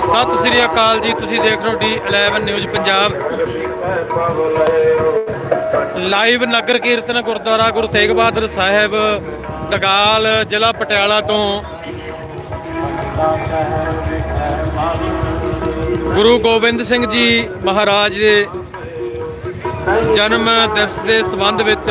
ਸਤਿ ਸ੍ਰੀ ਅਕਾਲ ਜੀ, ਤੁਸੀਂ ਦੇਖ ਰਹੇ ਹੋ ਡੀ 11 ਨਿਊਜ਼ ਪੰਜਾਬ। ਲਾਈਵ ਨਗਰ ਕੀਰਤਨ ਗੁਰਦੁਆਰਾ ਗੁਰੂ ਤੇਗ ਬਹਾਦਰ ਸਾਹਿਬ, ਦਗਾਲ ਜ਼ਿਲ੍ਹਾ ਪਟਿਆਲਾ ਤੋਂ। ਗੁਰੂ ਗੋਬਿੰਦ ਸਿੰਘ ਜੀ ਮਹਾਰਾਜ ਦੇ ਜਨਮ ਦਿਵਸ ਦੇ ਸੰਬੰਧ ਵਿੱਚ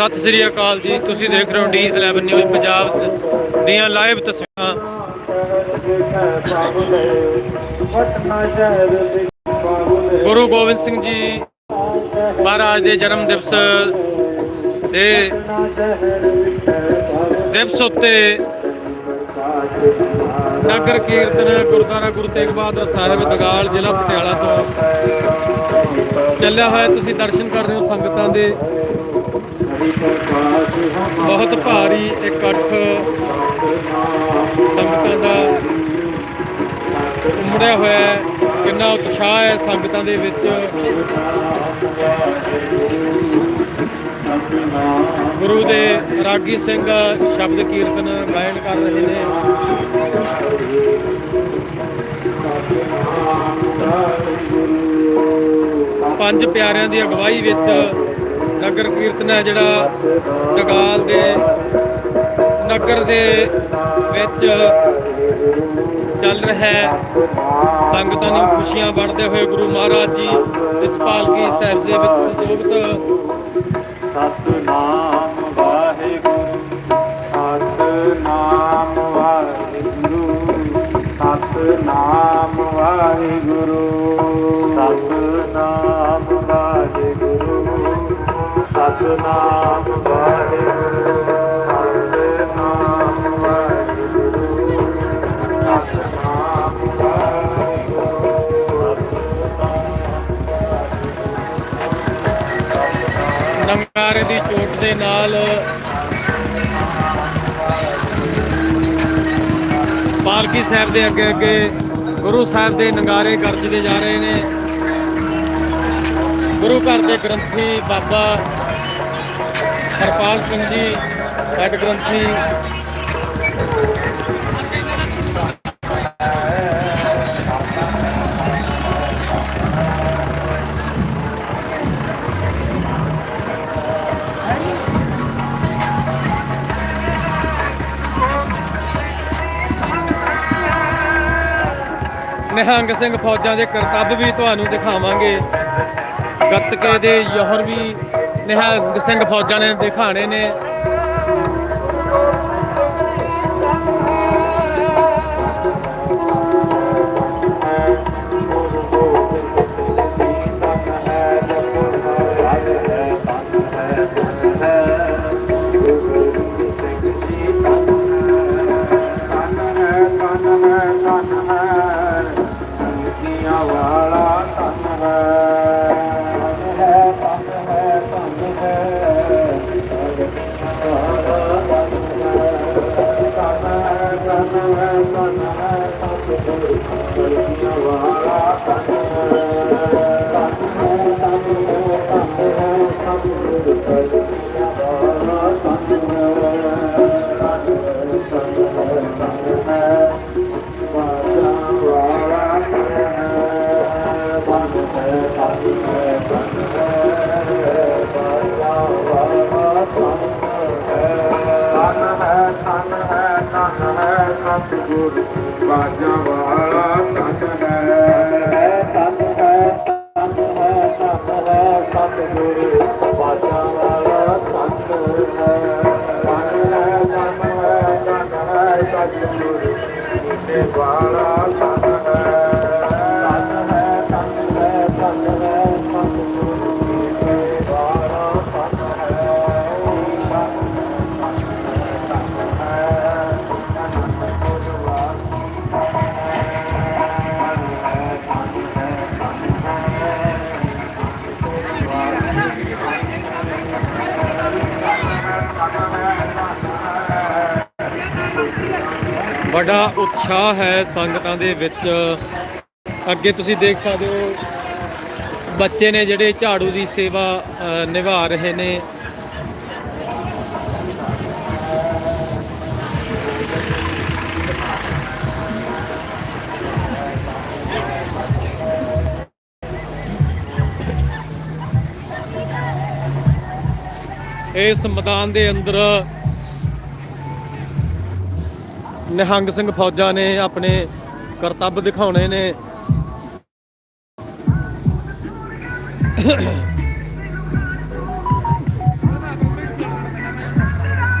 ਸਤਿ ਸ੍ਰੀ ਅਕਾਲ ਜੀ। ਤੁਸੀਂ ਦੇਖ ਰਹੇ ਹੋ ਡੀ 11 ਨਿਊਜ਼ ਪੰਜਾਬ ਦੀਆਂ ਲਾਈਵ ਤਸਵੀਰਾਂ। ਗੁਰੂ ਗੋਬਿੰਦ ਸਿੰਘ ਜੀ ਮਹਾਰਾਜ ਦੇ ਜਨਮ ਦਿਵਸ ਦੇ ਦਿਵਸ ਉੱਤੇ ਨਗਰ ਕੀਰਤਨ ਗੁਰਦੁਆਰਾ ਗੁਰੂ ਤੇਗ ਬਹਾਦਰ ਸਾਹਿਬ ਦਗਾਲ ਜ਼ਿਲ੍ਹਾ ਪਟਿਆਲਾ ਤੋਂ ਚੱਲਿਆ ਹੋਇਆ। ਤੁਸੀਂ ਦਰਸ਼ਨ ਕਰ ਰਹੇ ਹੋ ਸੰਗਤਾਂ ਦੇ। ਬਹੁਤ ਭਾਰੀ ਇਕੱਠ ਸੰਗਤਾਂ ਦਾ ਉਮੜਿਆ ਹੋਇਆ ਹੈ। ਕਿੰਨਾ ਉਤਸ਼ਾਹ ਹੈ ਸੰਗਤਾਂ ਦੇ ਵਿੱਚ। ਗੁਰੂ ਦੇ ਰਾਗੀ ਸਿੰਘ ਸ਼ਬਦ ਕੀਰਤਨ ਗਾਇਨ ਕਰ ਰਹੇ ਨੇ। ਪੰਜ ਪਿਆਰਿਆਂ ਦੀ ਅਗਵਾਈ ਵਿੱਚ ਨਗਰ ਕੀਰਤਨ ਹੈ ਜਿਹੜਾ ਦਗਾਲ ਦੇ, ਨਗਰ ਦੇ ਵਿੱਚ ਚੱਲ ਰਿਹਾ ਹੈ। ਸੰਗਤਾਂ ਨੂੰ ਖੁਸ਼ੀਆਂ ਵੰਡਦੇ ਹੋਏ ਗੁਰੂ ਮਹਾਰਾਜ ਜੀ, ਇਸ ਪਾਲਕੀ ਸਾਹਿਬ ਦੇ ਵਿੱਚ ਸੁਸ਼ੋਭਿਤ ਸਤਨਾਮ ਸਤਨਾਮ ਵਾਹਿਗੁਰੂ ਸਤਨਾਮ ਵਾਹਿਗੁਰੂ ਸਤਨਾਮ ਨੰਗਾਰੇ ਦੀ ਚੋਟ ਦੇ ਨਾਲ ਪਾਲਕੀ ਸਾਹਿਬ ਦੇ ਅੱਗੇ ਅੱਗੇ ਗੁਰੂ ਸਾਹਿਬ ਦੇ ਨਗਾਰੇ ਗਰਜਦੇ ਜਾ ਰਹੇ ਨੇ। ਗੁਰੂ ਘਰ ਦੇ ਗ੍ਰੰਥੀ ਬਾਬਾ ਹਰਪਾਲ ਸਿੰਘ ਜੀ ਹੈਡ ਗ੍ਰੰਥੀ। ਨਿਹੰਗ ਸਿੰਘ ਫੌਜਾਂ ਦੇ ਕਰਤੱਵ ਵੀ ਤੁਹਾਨੂੰ ਦਿਖਾਵਾਂਗੇ। ਗੱਤਕੇ ਦੇ ਯਹਰ ਵੀ ਨਿਹੰਗ ਸਿੰਘ ਫੌਜਾਂ ਨੇ ਦਿਖਾਣੇ ਨੇ। ਵਾਲਾ ਤਨ ਸਤਿਗੁਰ ਬਾਜਾਂ ਵਾਲਾ ਤਨ ਹੈ ਸਤਿਗੁਰ ਤੇ ਵਾਲਾ ਤਨ ਬੜਾ ਉਤਸ਼ਾਹ ਹੈ ਸੰਗਤਾਂ ਦੇ ਵਿੱਚ। ਅੱਗੇ ਤੁਸੀਂ ਦੇਖ ਸਕਦੇ ਹੋ, ਬੱਚੇ ਨੇ ਜਿਹੜੇ ਝਾੜੂ ਦੀ ਸੇਵਾ ਨਿਭਾ ਰਹੇ ਨੇ। ਇਸ ਮੈਦਾਨ ਦੇ ਅੰਦਰ ਨਿਹੰਗ ਸਿੰਘ ਫੌਜਾਂ ਨੇ ਆਪਣੇ ਕਰਤੱਵ ਦਿਖਾਉਣੇ ਨੇ।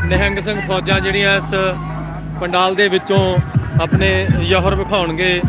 ਨਿਹੰਗ ਸਿੰਘ ਫੌਜਾਂ ਜਿਹੜੀਆਂ ਇਸ ਪੰਡਾਲ ਦੇ ਵਿੱਚੋਂ ਆਪਣੇ ਯਹਰ ਵਿਖਾਉਣਗੇ।